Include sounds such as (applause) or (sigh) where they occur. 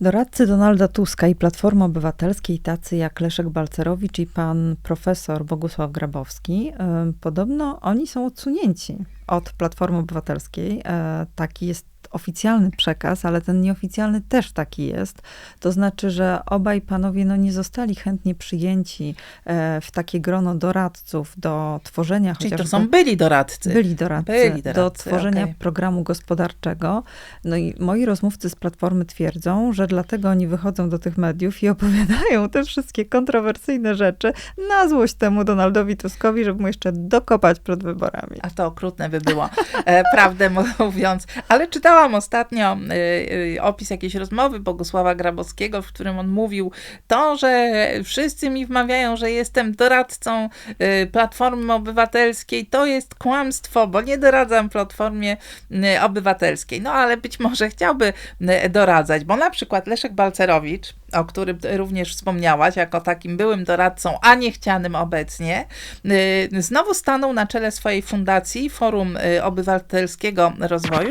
Doradcy Donalda Tuska i Platformy Obywatelskiej, tacy jak Leszek Balcerowicz i pan profesor Bogusław Grabowski, podobno oni są odsunięci od Platformy Obywatelskiej. E, Taki jest oficjalny przekaz, ale ten nieoficjalny też taki jest. To znaczy, że obaj panowie no, nie zostali chętnie przyjęci e, w takie grono doradców do tworzenia Czyli to chociażby... są byli doradcy. Byli doradcy, Byli do doradcy, tworzenia okej. programu gospodarczego. No i moi rozmówcy z Platformy twierdzą, że dlatego oni wychodzą do tych mediów i (laughs) opowiadają te wszystkie kontrowersyjne rzeczy na złość temu Donaldowi Tuskowi, żeby mu jeszcze dokopać przed wyborami. A to okrutne by było, e, prawdę (laughs) mówiąc. Ale czytałam ostatnio e, e, opis jakiejś rozmowy Bogusława Grabowskiego, w którym on mówił to, że wszyscy mi wmawiają, że jestem doradcą e, Platformy Obywatelskiej. To jest kłamstwo, bo nie doradzam Platformie Obywatelskiej. No ale być może chciałby doradzać, bo na przykład Leszek Balcerowicz, o którym również wspomniałaś, jako takim byłym doradcą, a niechcianym obecnie, y, znowu stanął na czele swojej fundacji Forum y, Obywatelskiego Rozwoju.